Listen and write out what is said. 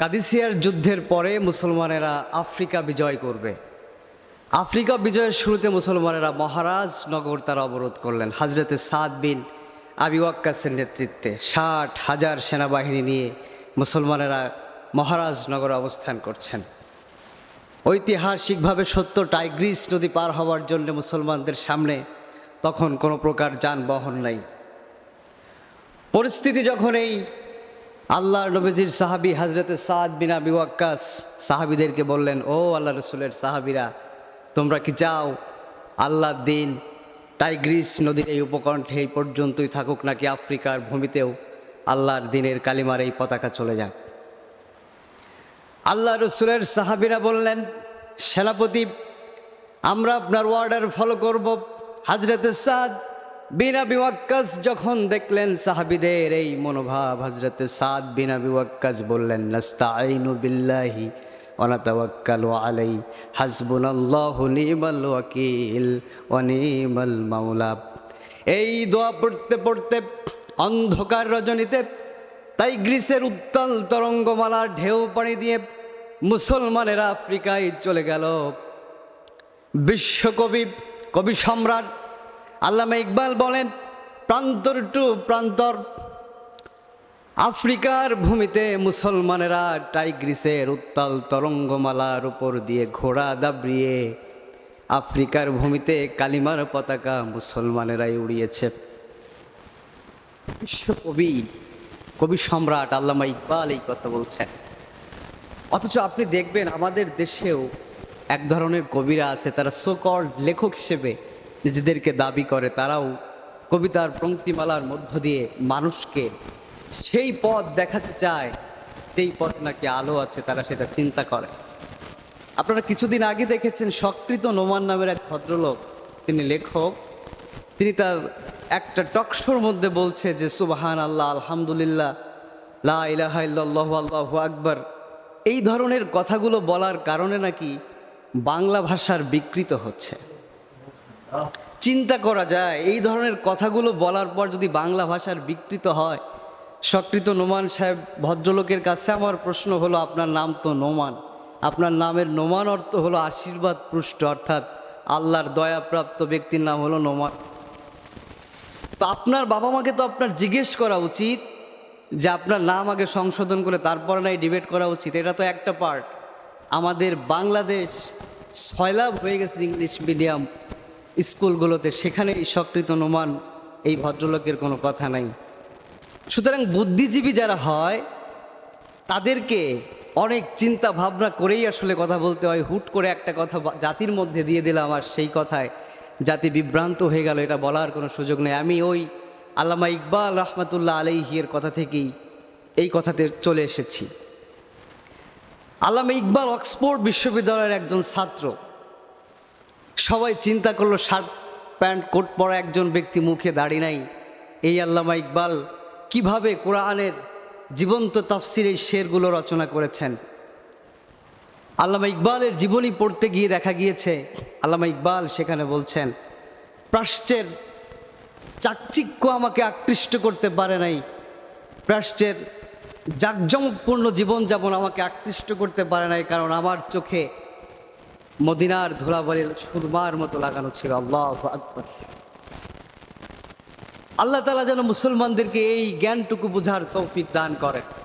কাদিসিয়ার যুদ্ধের পরে মুসলমানেরা আফ্রিকা বিজয় করবে। আফ্রিকা বিজয়ের শুরুতে মুসলমানেরা মহারাজ নগর তারা অবরোধ করলেন। হাজরতে সাদ বিন আবি ওয়াক্কাসের নেতৃত্বে ষাট হাজার সেনাবাহিনী নিয়ে মুসলমানেরা মহারাজ নগরে অবস্থান করছেন। ঐতিহাসিকভাবে সত্য, টাইগ্রিস নদী পার হওয়ার জন্য মুসলমানদের সামনে তখন কোনো প্রকার যানবাহন নাই। পরিস্থিতি যখন এই আল্লাহর নবীজির সাহাবি হাজরতে সাদ বিন আবি ওয়াক্কাস সাহাবিদেরকে বললেন, ও আল্লাহ রসুলের সাহাবিরা, তোমরা কি চাও আল্লাহ দিন টাইগ্রিস নদীর এই উপকণ্ঠে এই পর্যন্তই থাকুক নাকি আফ্রিকার ভূমিতেও আল্লাহর দিনের কালিমার এই পতাকা চলে যাক? আল্লাহ রসুলের সাহাবিরা বললেন, সেনাপতি, আমরা আপনার অর্ডার ফলো করব হাজরতে সাদ বিনা বিওয়াক্কাস যখন দেখলেন সাহাবিদের এই মনোভাব হজরতে সাদ বিনা বিওয়াক্কাস বললেন নাস্তাইনু বিল্লাহি ওনাতাওয়াক্কালু আলাই হাসবুনাল্লাহু নিমাল ওয়াকিল ওয়া নিমাল মাওলা। এই দোয়া পড়তে পড়তে অন্ধকার রজনীতে তাই গ্রিসের উত্তাল তরঙ্গমালার ঢেউ পানি দিয়ে মুসলমানেরা আফ্রিকায় চলে গেল। বিশ্বকবি, কবি সম্রাট আল্লামা ইকবাল বলেন, প্রান্তর টু প্রান্তর, আফ্রিকার ভূমিতে মুসলমানেরা টাইগ্রিসের উত্তাল তরঙ্গমালার উপর দিয়ে ঘোড়া দাবড়িয়ে আফ্রিকার ভূমিতে কালিমার পতাকা মুসলমানেরাই উড়িয়েছে। বিশ্বকবি কবি সম্রাট আল্লামা ইকবাল এই কথা বলছেন। অথচ আপনি দেখবেন আমাদের দেশেও এক ধরনের কবিরা আছে, তারা সোকল লেখক হিসেবে নিজেদেরকে দাবি করে, তারাও কবিতার পঙ্ক্তিমালার মধ্য দিয়ে মানুষকে সেই পথ দেখাতে চায়, যেই পথ নাকি আলো আছে, তারা সেটা চিন্তা করে। আপনারা কিছুদিন আগে দেখেছেন সকৃত নোমান নামের এক ভদ্রলোক, তিনি লেখক। তিনি তার একটা টকশোর মধ্যে বলছে যে সুবাহান আল্লাহ আলহামদুলিল্লাহ, লা ইলাহা আকবার। এই ধরনের কথাগুলো বলার কারণে নাকি বাংলা ভাষার বিকৃত হচ্ছে। চিন্তা করা যায়। এই ধরনের কথাগুলো বলার পর যদি বাংলা ভাষার বিকৃত হয় সকৃত নোমান সাহেব ভদ্রলোকের কাছে আমার প্রশ্ন হলো, আপনার নাম তো নোমান। আপনার নামের নোমান অর্থ হলো আশীর্বাদ পুষ্ট, অর্থাৎ আল্লাহর দয়াপ্রাপ্ত ব্যক্তির নাম হলো নোমান। তো আপনার বাবা মাকে তো আপনার জিজ্ঞেস করা উচিত যে, আপনার নাম আগে সংশোধন করে তারপরে নাই ডিবেট করা উচিত? এটা তো একটা পার্ট আমাদের বাংলাদেশ সয়লাভ হয়ে গেছে ইংলিশ মিডিয়াম স্কুলগুলোতে সেখানে সকৃত নোমান এই ভদ্রলোকের কোনো কথা নাই। সুতরাং বুদ্ধিজীবী যারা হয়, তাদেরকে অনেক চিন্তা ভাবনা করেই আসলে কথা বলতে হয়। হুট করে একটা কথা জাতির মধ্যে দিয়ে দিলাম আর সেই কথায় জাতি বিভ্রান্ত হয়ে গেল, এটা বলার কোনো সুযোগ নেই। আমি ওই আল্লামা ইকবাল রহমতুল্লাহ আলাইহির কথা থেকেই এই কথাতে চলে এসেছি। আল্লামা ইকবাল অক্সফোর্ড বিশ্ববিদ্যালয়ের একজন ছাত্র। সবাই চিন্তা করল, শার্ট প্যান্ট কোট পরা একজন ব্যক্তি মুখে দাড়ি নাই। এই আল্লামা ইকবাল কীভাবে কোরআনের জীবন্ত তাফসির এই শেরগুলো রচনা করেছেন? আল্লামা ইকবালের জীবনী পড়তে গিয়ে দেখা গিয়েছে, আল্লামা ইকবাল সেখানে বলছেন, প্রাচ্যের চাকচিক্য আমাকে আকৃষ্ট করতে পারে নাই। প্রাচ্যের জাকজমকপূর্ণ জীবনযাপন আমাকে আকৃষ্ট করতে পারে নাই, কারণ আমার চোখে মদিনার ধুলাবালি সুরমার মতো লাগানো ছিল, আল্লাহ আকবর। আল্লাহ তালা যেন মুসলমানদেরকে এই জ্ঞানটুকু বোঝার তৌফিক দান করেন।